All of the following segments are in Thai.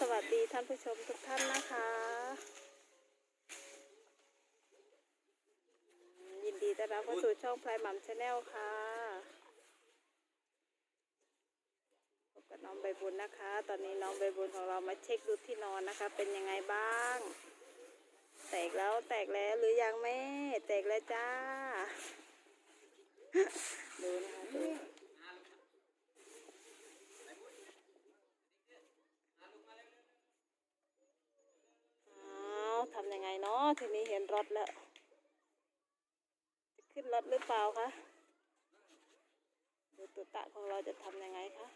สวัสดีท่านผู้ชมทุกท่านนะคะ ยินดีต้อนรับเข้าสู่ช่องพลายหม่ำชาแนลค่ะพบกับน้องใบบุญนะคะ ตอนนี้น้องใบบุญของเรามาเช็คดูที่นอนนะคะ เป็นยังไงบ้าง แตกแล้วแตกแล้วหรือยังแม่ แตกแล้วจ้า ดูนะคะดู อ้าวทำยังไงเนาะ ทีนี้เห็นรถแล้ว จะขึ้นรถหรือเปล่าคะดูตุตะของเราจะทำยังไงคะ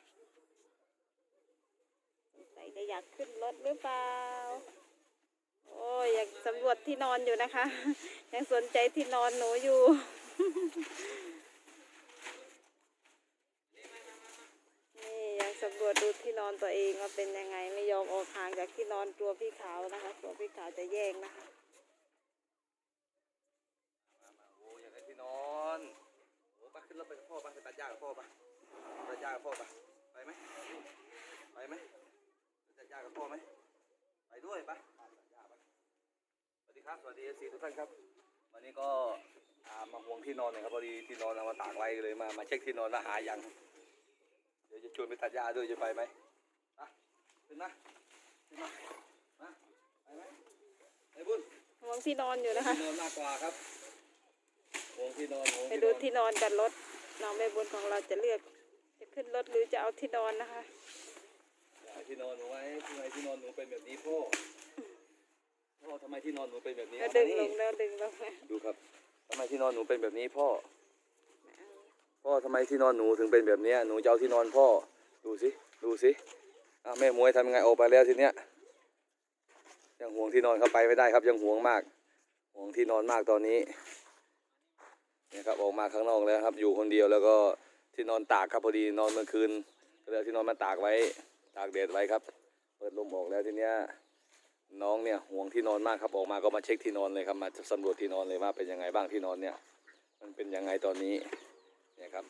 สงสัยจะอยากขึ้นรถหรือเปล่า โอ้ยอยากสำรวจที่นอนอยู่นะคะ ยังสนใจที่นอนหนูอยู่นี่ยังสำรวจดูที่นอนตัวเองว่าเป็นยังไงไม่ยอมออกห่างจากที่นอนกลัวพี่ขาวนะคะกลัวพี่ขาวจะแย่งนะคะ โอ้อยากได้ที่น อนโอ้ป้าขึ้นรถไปกับพ่อป้าไปตัดหญ้ากับพ่อป้าตัดหญ้ากับพ่อป้าไปไหมไปไหมไปตัดหญ้ากับพ่อไหมไปด้วยป้าตัดหญ้าไปสวัสดีครับสวัสดีเอซีทุกท่านครับวันนี้ก็อ่ามาห่วงที่นอนหน่อยครับพอดีที่นอนเอามาตากไว้เลยมามาเช็คที่นอนว่าหายังเดี๋ยวจะชวนไปตัดหญ้าด้วยจะไปไหมอะขึ้นมาขึ้นมามาไปไหมไอ้บุญห่วงที่นอนอยู่นะคะที่นอนมากกว่าครับห่ว งที่นอนห่วงไปที่นดูอนที่นอนกันรถน้องแม่บุญของเราจะเลือก จะขึ้นรถหรือจะเอาที่นอนนะคะอยากที่นอนหนูไว้ทำไมที่นอนหนูเป็นแบบนี้พ่อพ่อทำไมที่นอนหนูเป็นแบบนี้แล้วเอาดึมางลนี่งแล้วดึงลงนะดูครับทำไมที่นอนหนูเป็นแบบนี้พ่อ พ่อทำไมที่นอนหนูถึงเป็นแบบเนี้ยหนูจะเอาที่นอนพ่อ ดูสิดูสิอะแม่มวยทำยังไงออกไปแล้วทีเนี้ยยังห่วงที่นอนเข้าไปไม่ได้ครับยังห่วงมากห่วงที่นอนมากตอนนี้เนี่ยครับออกมาข้างนอกแล้วครับ อยู่คนเดียวแล้วก็ที่นอนตากครับพอดีนอนเมื่อคืนก็เลยที่นอนมาตากไว้ตากแดดไว้ครับ เปิดลมออกแล้วทีเนี้ยน้องเนี่ยห่วงที่นอนมากครับออกมาก็มาเช็คที่นอนเลยครับมาสำรวจที่นอนเลยว่าเป็นยังไงบ้างที่นอนเนี่ย มันเป็นยังไงตอนนี้เนี่ยครับ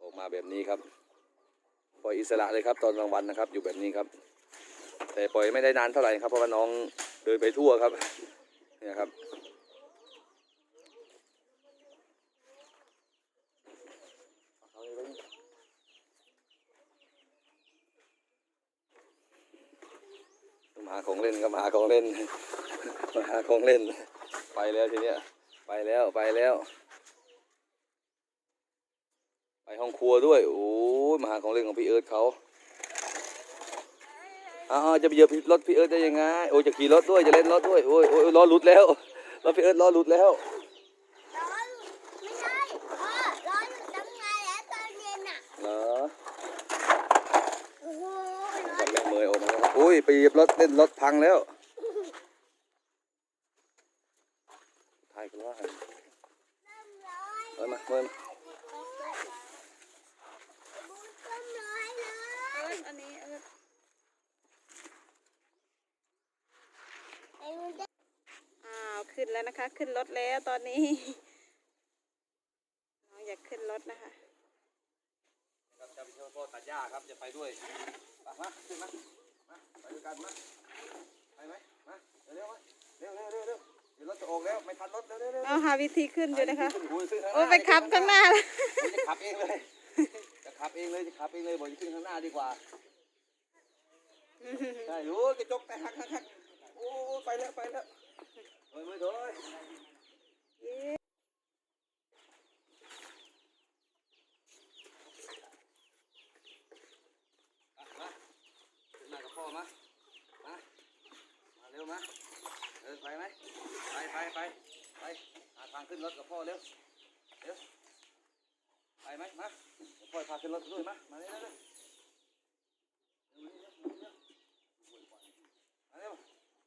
ออกมาแบบนี้ครับปล่อยอิสระเลยครับตอนกลางวันนะครับ อยู่แบบนี้ครับ แต่ปล่อยไม่ได้นานเท่าไหร่ครับเพราะว่าน้องเดินไปทั่วครับเนี่ยครับเอาเลยไปนี่มา หาของเล่นก็มาหาของเล่น มาหาของเล่น ไปแล้วทีเนี้ย ไปแล้วไปแล้ว ไปห้องครัวด้วย โอ้มาหาของเล่นของพี่เอิร์ธเขาอ้าวจะไปเหยียบรถพี่เอิร์ธได้ยังไง โอ้จะขี่รถด้วย จะเล่นรถด้วย โอ้ยโอ้ยล้อหลุดแล้วรถพี่เอิร์ธล้อหลุดแล้ว ร้อนไม่ใช่พ่อร้อนอยู่ตั้งนานแล้วตอนเย็นอะ เหรอ โอ้โหร้อ จั น บแม่เมยออกมาแล้วครับอุ้ ยไปเหยียบรถเล่นรถพังแล้วถ่ายกันว่าเริ่มร้อนเมยมาเมยมาบุ้งเริ่มร้อนเลยอันนี้เออไอ้บุ้งจะอ้าวขึ้นแล้วนะคะ ขึ้นรถแล้วตอนนี้น้องอยากขึ้นรถนะคะครับจะไปช่วยพ่อตัดหญ้าครับจะไปด้วยไปมาขึ้นมา มาไปด้วยกันมาไปไหมมาเร็วๆมาเร็วเร็วเร็วเร็วเดี๋ยวรถจะออกแล้วไม่ทันรถเร็วเร็วเร็วเอาหาวิธีขึ้นอยู่นะคะขึ้นขึ้นข้างหน้าโอ้ไปขับข้างหน้าจะขับเองเลยจะขับเองเลยจะขับเองเลยบอกจะขึ้นข้างหน้าดีกว่าใช่รู้กระจกแต่หักหักหักโอ้ไปแล้วไปแล้วเฮ้ยไม่โดน อะมาขึ้นมากับพ่อมา มา มาเร็วมา เออไปไหมไปไปไปไปหาทางขึ้นรถกับพ่อเร็ว เร็ว ไปไหมมาเดี๋ยวพ่อพาขึ้นรถด้วยมา มาเร็วเร็วเร็วมาเร็ว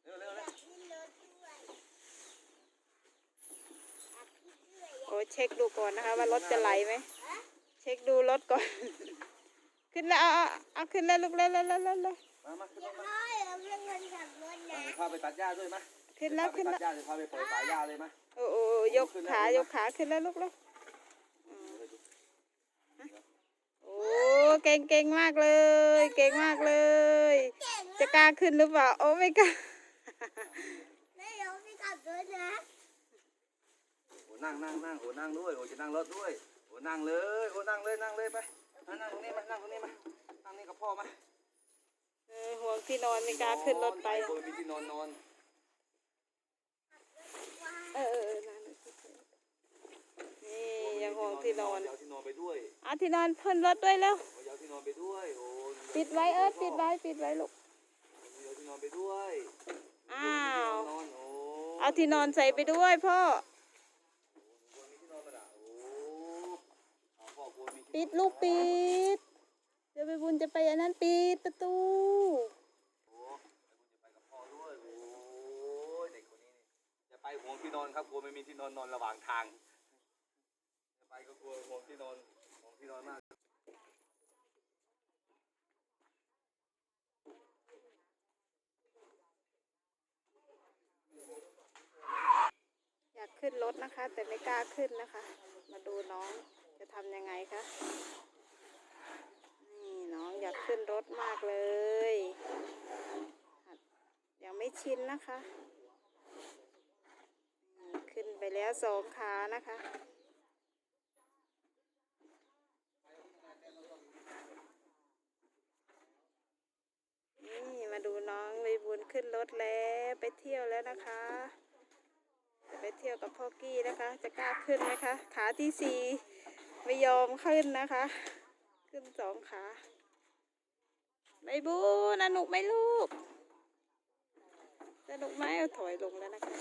เร็วเร็วเร็ว ขึ้นรถด้วย โอ้ เช็คดูก่อนนะคะ ว่ารถจะไหลไหมเช็คดูรถก่อน ขึ้นแล้วเอาเอาเอาขึ้นแล้วลูกเร็วเร็วเร็วเร็วเร็วมามาขึ้นรถมาพ่อเราเป็นคนขับรถนะเดี๋ยวพาไปตัดหญ้าด้วยมาขึ้นแล้วขึ้นตัแล้ดวหญ้าเดี๋ยวพาไปปล่อยสายหญ้าเลยมาโอ้โอ้โอ้ยกขายกขาขึ้นแล้วลูกแล้วโอ้เก่งเก่งมากเลย เก่งมากเลยเก่งจกล้าขึ้นหรือเปล่าโอ้ไม่กล้าแม่ยกไม่กลับด้วยนะโอ้ นั่งนั่งนั่งโอ้นั่งด้วยโอ้จะนั่งรถด้วยโอ้นั่งเลยโอ้นั่งเลยนั่งเลยไปนั่งนั่งตรงนี้มานั่งตรงนี้มานั่งนี่กับพ่อมาเออห่วงที่นอนไม่กล้าขึ้นรถไปโอ้ยมีที่นอนนอนเออเออเออนั่นน่ะสินี่ยังห่วงที่นอนเอาที่นอนไปด้วยเอาที่นอนเพิ่นรถด้วยแล้วโอ้ยเอาที่นอนไปด้วยโอ้ยปิดไว้เออปิดไว้ปิดไว้ลูกเอาที่นอนไปด้วยอ้าวนอนโอ้เอาที่นอนใส่ไปด้วยพ่อ คนมีที่นอนมาละโอ้เอาพ่อควรมีที่ ปิดลูกปิด เดี๋ยวไปบุญจะไปอันนั้นปิดประตู โอ้ไอ้คุณจะไปกับพ่อด้วย โอ้ยเด็กคนนี้นี่จะไปห่วงที่นอนครับกลัวไม่มีที่นอนนอนระหว่างทาง จะไปก็กลัวห่วงที่นอนห่วงที่นอนมาก อยากขึ้นรถนะคะ แต่ไม่กล้าขึ้นนะคะ มาดูน้องจะ ทำยังไงคะ นี่น้องอยากขึ้นรถมากเลย ยังไม่ชินนะคะ ขึ้นไปแล้วสองขานะคะนี่มาดูน้องใบบุญขึ้นรถแล้วไปเที่ยวแล้วนะคะจะไปเที่ยวกับพ่อกี้นะคะ จะกล้าขึ้นไหมคะ ขาที่สี่ ไม่ยอมขึ้นนะคะ ขึ้นสองขาใบบุญสนุกไหมลูกสนุกไหมเอาถอยลงแล้วนะคะ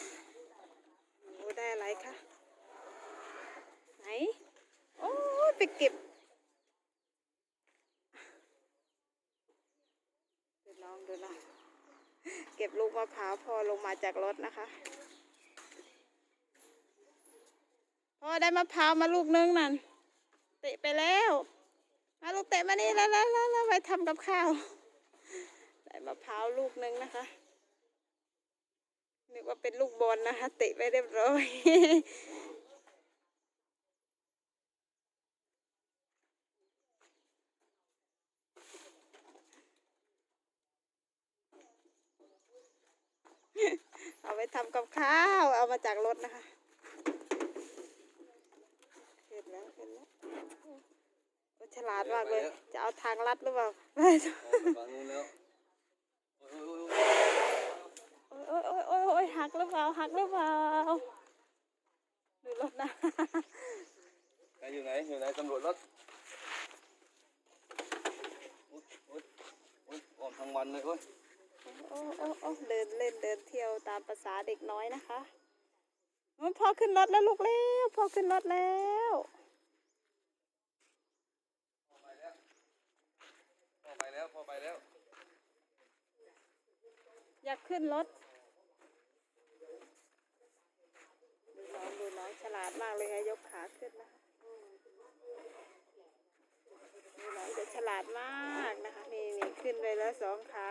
โอ้ได้อะไรคะไหนโอ้ไปเก็บดูน้องดูน้องเก็บลูกมะพร้าวพอลงมาจากรถนะคะพ่อได้มะพร้าวมาลูกนึงนั่น เตะไปแล้วมาลูกเตะมานี่แล้วแล้วแล้วไปทำกับข้าว ได้มะพร้าวลูกนึงนะคะนึกว่าเป็นลูกบอลนะคะ เตะไปเรียบร้อยเอาไปทำกับข้าว เอามาจากรถนะคะเขึ้นแล้วเขึ้นแล้ว โอ้ฉลาดมากเลย จะเอาทางลัดหรือเปล่าไม่ออกไปฝั่งนู้นแล้วโอ้ยโอ้ยโอ้ยโอ้ยโอ้ยโอ้ยโอ้ยโอ้ยหักหรือเปล่าหักหรือเปล่าดูรถนะไหนอยู่ไหนอยู่ไหนตำรวจรถอุ๊ยอุ๊ยอุ๊ยออมทั้งวันเลยโอ้ยโอ้โอ้โอ้เดินเล่นเดินเที่ยวตามภาษาเด็กน้อยนะคะโอ้ยพ่อขึ้นรถแล้วลูกเร็วพ่อขึ้นรถแล้ว พ่อไปแล้วพ่อไปแล้วพ่อไปแล้ว อยากขึ้นรถดูน้องดูน้องฉลาดมากเลยค่ะยกขาขึ้นนะดูน้องจะฉลาดมากนะคะนี่นี่ขึ้นไปแล้วสองขา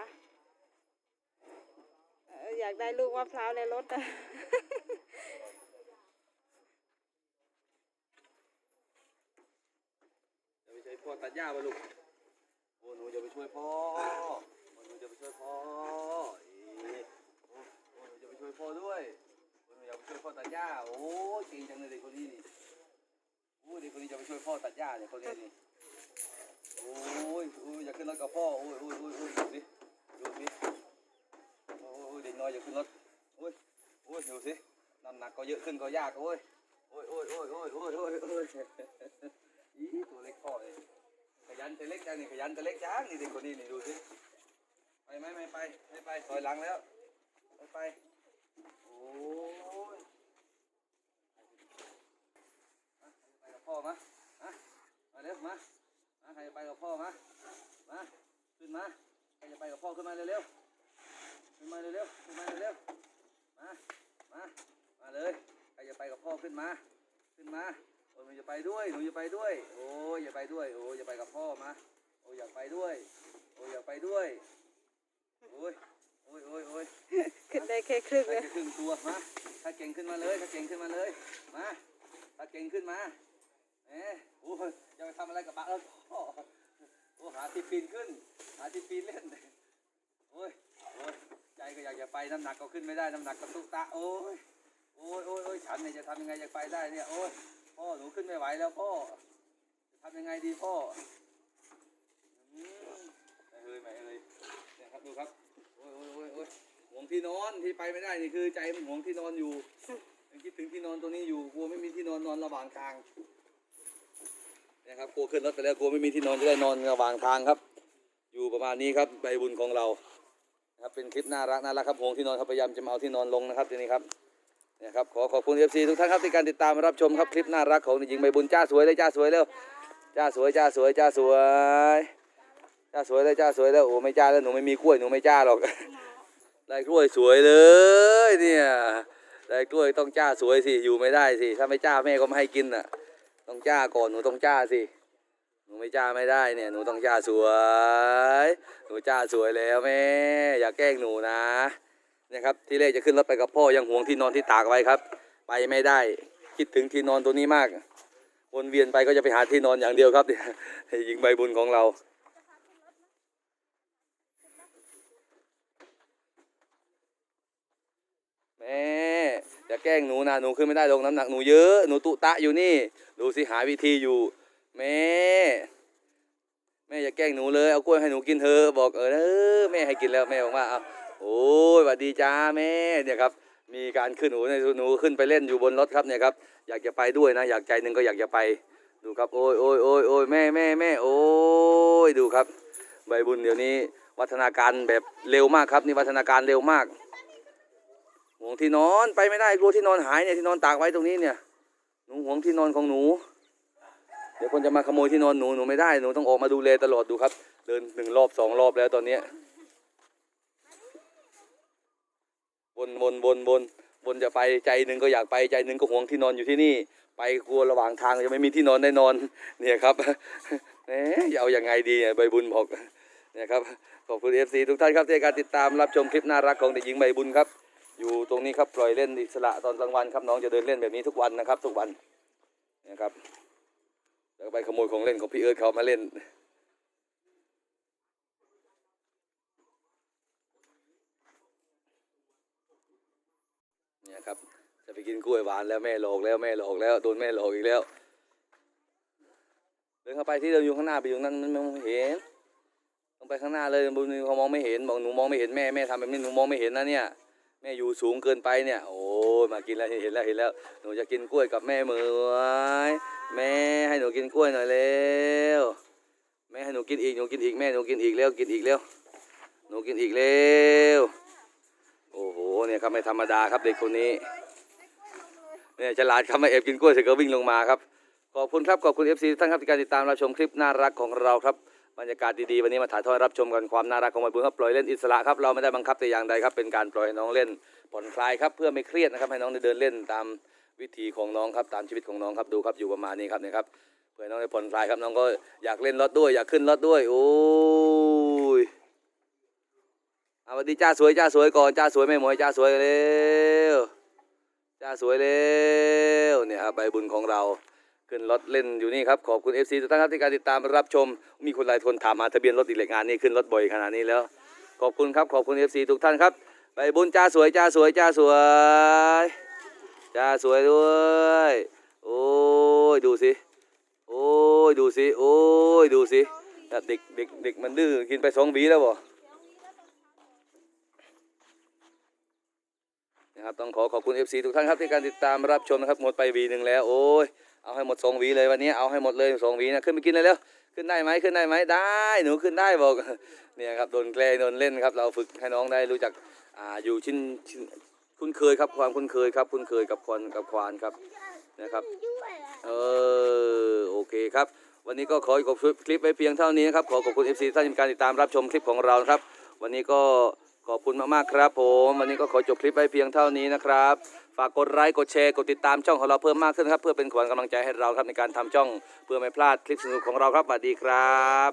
เอ่ออยากได้ลูกมะพร้าวในรถนะจะไปช่วยพ่อตัดหญ้าป่ะลูกโอ้หนูจะไปช่วยพ่อโอ้หนูจะไปช่วยพ่อเอ๊ะโอ้โอ้หนูจะไปช่วย พ่อด้วยโอ้หนูอยากไปช่วยพ่อตัดหญ้าโอ้เก่งจังเลยเด็กคนนี้นี่โอ้เด็กคนนี้จะไปช่วยพ่อตัดหญ้าเนี่ยคนนี้นี่โอ้ยโอ้ยอยากขึ้นรถกับพ่อโอ้ยโอ้ยโอ้ยโอ้ยดูสิดูสิโอ้ยเด็กน้อยอยากขึ้นรถโอ้ยโอ้ยดูสิน้ำหนักก็เยอะขึ้นก็ยากโอ้ยโอ้ยโอ้ยโอ้ยโอ้ยโอ้ยโอ้ยโอ้ยอีตัวเล็กพ่อเลยขยันแต่เล็กจังนี่ขยันแต่เล็กจังนี่เด็กคนนี้นี่ดูสิไปไหมไม่ไปไม่ไปถอยหลังแล้วไม่ไป ยไปกับพ่อมามามาเร็วมามาใครจะไปกับพ่อมามาขึ้นมาใครจะไปกับพ่อขึ้นมาเร็วๆขึ้นมาเร็วๆขึ้นมาเร็วๆมามามาเลยใครจะไปกับพ่อขึ้นมา ขึ้นมาโอ้ยหนูจะไปด้วยหนูจะไปด้วย โอ้ยอย่าไปด้วยโอ้ยอย่าไปกับพ่อมาโอ้ยอยากไปด้วย โอ้ยอยากไปด้วยโอ้ย อ้ยโอ้ยโอ้ยขึ้นได้แค่ครึ่งไปเลยจะครึ่งตัวมาถ้าเก่งขึ้นมาเลยถ้าเก่งขึ้นมาเลยมาถ้าเก่งขึ้นมาเอ๊ะโอ้ยจะไปทำอะไรกับบ้าแล้วพ่อโอ้หาที่ปีนขึ้น หาที่ปีนเล่นโอ้ยน้ำหนักก็ขึ้นไม่ได้น้ำหนักกระตุกตะโอ้ยโอ้ยโอ้ยโอ้ยฉันเนี่ยจะทำยังไงจะไปได้เนี่ยโอ้ยพ่อหนูขึ้นไม่ไหวแล้วพ่อจะทำยังไงดีพ่ออืมไม่เอ้ยไม่เอ้ยเนี่ยครับดูครับโอ้ยโอ้ยโอ้ยโอ้ยห่วงที่นอนที่ไปไม่ได้นี่คือใจมันห่วงที่นอนอยู่ยังคิดถึงที่นอนตัวนี้อยู่กลัวไม่มีที่นอนนอนระหว่างทางนี่ยครับกลัวขึ้นรถไปแล้วกลัวไม่มีที่นอนจะได้นอนระหว่างทางครับ อยู่ประมาณนี้ครับใบบุญของเราครับเป็นคลิปน่ารักน่ารักครับห่วงที่นอนครับพยายามจะมาเอาที่นอนลงนะครับทีนี้ครับเนี่ยครับขอขอบคุณเอฟซีทุกท่านครับที่การติดตามรับชมครับคลิปน่ารักของหญิงใบบุญจ้าสวยเลยจ้าสวยแล้วจ้าสวยจ้าสวยจ้าสวย จ้าสวยเลยจ้าสวยแล้วโอ้ไม่จ้าแล้วหนูไม่มีกล้วยหนูไม่จ้าหรอกได้กล้วยสวยเลยเนี่ยได้กล้วยต้องจ้าสวยสิอยู่ไม่ได้สิถ้าไม่จ้าแม่ก็ไม่ให้กินน่ะ ต้องจ้าก่อนหนูต้องจ้าสิหนูไม่จ้าไม่ได้เนี่ยหนูต้องจ้าสวย หนูจ้าสวยแล้วแม่ อย่าแกล้งหนูนะเนี่ยครับที่แรกจะขึ้นรถไปกับพ่อยังห่วงที่นอนที่ตากไว้ครับ ไปไม่ได้คิดถึงที่นอนตัวนี้มากวนเวียนไปก็จะไปหาที่นอนอย่างเดียวครับเนี่ยหญิงใบบุญของเรา แม่อย่าแกล้งหนูนะหนูขึ้นไม่ได้ลงน้ำหนักหนูเยอะหนูตุตะอยู่นี่ ดูสิหาวิธีอยู่แม่แม่อย่าแกล้งหนูเลยเอากล้วยให้หนูกินเถอะบอกเออเออแม่ให้กินแล้วแม่บอกว่าเอาโอ้ยสวัสดีจ้าแม่เนี่ยครับมีการขึ้นหนูในหนูขึ้นไปเล่นอยู่บนรถครับเนี่ยครับอยากจะไปด้วยนะอยากใจหนึ่งก็อยากจะไปดูครับโอ้ยโอ้ยโอ้ยโอ้ยแม่แม่แม่โอ้ยดูครับ ใบบุญเดี๋ยวนี้วัฒนาการแบบเร็วมากครับนี่วัฒนาการเร็วมาก ห่วงที่นอนไปไม่ได้กลัวที่นอนหายเนี่ยที่นอนตากไว้ตรงนี้เนี่ย หนูห่วงที่นอนของหนู เดี๋ยวคนจะมาขโมยที่นอนหนูหนูไม่ได้หนูต้องออกมาดูแลตลอดดูครับ เดินหนึ่งรอบสองรอบแล้วตอนเนี้ยวนวนวนวนวนจะไปใจหนึ่งก็อยากไปใจหนึ่งก็ห่วงที่นอนอยู่ที่นี่ ไปกลัวระหว่างทางจะไม่มีที่นอนได้นอน เนี่ยครับเอ๊ะจะเอายังไงดีเนี่ยใบบุญบอกเนี่ยครับขอบคุณเอฟซีทุกท่านครับที่การติดตามรับชมคลิปน่ารักของเด็กหญิงใบบุญครับ อยู่ตรงนี้ครับปล่อยเล่นอิสระตอนกลางวันครับน้องจะเดินเล่นแบบนี้ทุกวันนะครับ ทุกวันนี่ยครับแล้วก็ไปขโมยของเล่นของพี่เอิร์ธเขามาเล่น เนี่ยครับ จะไปกินกล้วยหวานแล้วแม่หลอกแล้วแม่หลอกแล้วโดนแม่หลอกอีกแล้ว เดินเข้าไปที่เดินอยู่ข้างหน้าไปอยู่นั้นมันมองไม่เห็นต้องไปข้างหน้าเลยบุญเขามองไม่เห็นบอกหนูมองไม่เห็นแม่แม่ทำแบบนี้หนูมองไม่เห็นนะเนี่ย แม่อยู่สูงเกินไปเนี่ย โอ้มากินแล้วเห็นแล้วเห็นแล้ว หนูจะกินกล้วยกับแม่เหมยแม่ให้หนูกินกล้วยหน่อยเร็วแม่ให้หนูกินอีกหนูกินอีกแม่หนูกินอีกแล้วกินอีกแล้วหนูกินอีกแล้วโอ้โหเนี่ยครับไม่ธรรมดาครับเด็กคนนี้เนี่ยฉลาดครับมาแอบกินกล้วยเสร็จก็วิ่งลงมาครับขอบคุณครับขอบคุณเอฟซีท่านครับที่การติดตามรับชมคลิปน่ารักของเราครับ บรรยากาศดีๆวันนี้มาถ่ายทอดรับชมกันความน่ารักของมันบุญครับปล่อยเล่นอิสระครับเราไม่ได้บังคับแต่อย่างใดครับเป็นการปล่อยให้น้องเล่นผ่อนคลายครับเพื่อไม่เครียดนะครับให้น้องได้เดินเล่นตามวิถีของน้องครับตามชีวิตของน้องครับดูครับอยู่ประมาณนี้ครับเนี่ยครับเพื่อน้องได้ผ่อนคลายครับน้องก็อยากเล่นรถด้วย อยากขึ้นรถด้วยโอ้ยเอาสวัสดีจ้าสวยจ้าสวยก่อนจ้าสวยแม่หมวยจ้าสวยเร็วจ้าสวยเร็วเนี่ยครับใบบุญของเรา ขึ้นรถเล่นอยู่นี่ครับ ขอบคุณ FC ทุกท่านครับที่การติดตามรับชม มีคนหลายคนถามมาทะเบียนรถอีกเหล็กงานนี้ขึ้นรถบ่อยขนาดนี้แล้ว ขอบคุณครับขอบคุณ FC ทุกท่านครับไปบุญจ้าสวยจ้าสวยจ้าสวยจ้าสวยด้วยโอ้ยดูสิโอ้ยดูสิโอ้ยดูสิเด็กเด็กเด็กมันดื้อกินไปสองวีแล้วบ่นะครับต้องขอขอบคุณ FC ทุกท่านครับที่การติดตามรับชมนะครับหมดไปวีหนึ่งแล้วโอ้ย เอาให้หมดสองวีเลยวันนี้เอาให้หมดเลยสองวีนะขึ้นไปกินเลยเร็วขึ้นได้ไหมขึ้นได้ไหมได้หนูขึ้นได้บอกเนี่ยครับโดนแกล้งโดนเล่นครับ เราฝึกให้น้องได้รู้จักอ่าอยู่ชินชินคุ้นเคยครับความคุ้นเคยครับ คุ้นเคยกับควนกับควานครับนะครับเออโอเคครับ วันนี้ก็ขอจบคลิปไว้เพียงเท่านี้นะครับขอขอบคุณ FC ท่านที่มีการติดตามรับชมคลิปของเราครับ วันนี้ก็ขอบคุณมากๆครับ ผม วันนี้ก็ขอจบคลิปไว้เพียงเท่านี้นะครับ ฝากกดไลค์กดแชร์กดติดตามช่องของเราเพิ่มมากขึ้นครับ เพื่อเป็นขวัญกำลังใจให้เราครับในการทำช่อง เพื่อไม่พลาดคลิปสนุกของเราครับสวัสดีครับ